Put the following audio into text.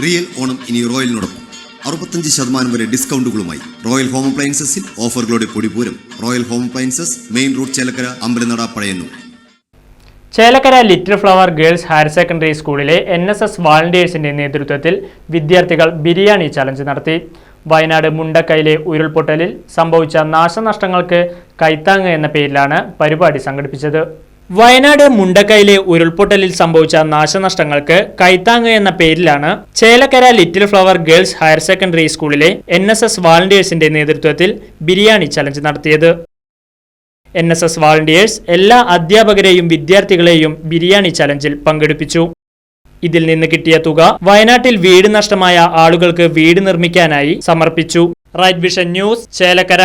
Real Onam ഇനി റോയലിനോടൊപ്പം. അറുപത്തഞ്ച് ശതമാനം വരെ ഡിസ്കൗണ്ടുകളുമായി റോയൽ ഹോം അപ്ലയൻസസിൽ ഓഫറുകളുടെ പൊടിപൂരം royal home appliances main road Chelakkara Ambalanada Pazhayannur. Chelakkara little flower girls higher secondary സ്കൂളിലെ എൻ എസ് എസ് വാളണ്ടിയേഴ്സിന്റെ നേതൃത്വത്തിൽ വിദ്യാർത്ഥികൾ ബിരിയാണി ചലഞ്ച് നടത്തി. വയനാട് മുണ്ടക്കൈയിലെ ഉരുൾപൊട്ടലിൽ സംഭവിച്ച നാശനഷ്ടങ്ങൾക്ക് കൈത്താങ് എന്ന പേരിലാണ് പരിപാടി സംഘടിപ്പിച്ചത്. വയനാട് മുണ്ടക്കൈയിലെ ഉരുൾപൊട്ടലിൽ സംഭവിച്ച നാശനഷ്ടങ്ങൾക്ക് കൈത്താങ് എന്ന പേരിലാണ് Chelakkara little flower girls higher secondary സ്കൂളിലെ എൻ എസ് എസ് വാളണ്ടിയേഴ്സിന്റെ നേതൃത്വത്തിൽ ബിരിയാണി ചലഞ്ച് നടത്തിയത്. എൻ എസ് എസ് വാളണ്ടിയേഴ്സ് എല്ലാ അധ്യാപകരെയും വിദ്യാർത്ഥികളെയും ബിരിയാണി ചലഞ്ചിൽ പങ്കെടുപ്പിച്ചു. ഇതിൽ നിന്ന് കിട്ടിയ തുക വയനാട്ടിൽ വീട് നഷ്ടമായ ആളുകൾക്ക് വീട് നിർമ്മിക്കാനായി സമർപ്പിച്ചു. Right vision news Chelakkara.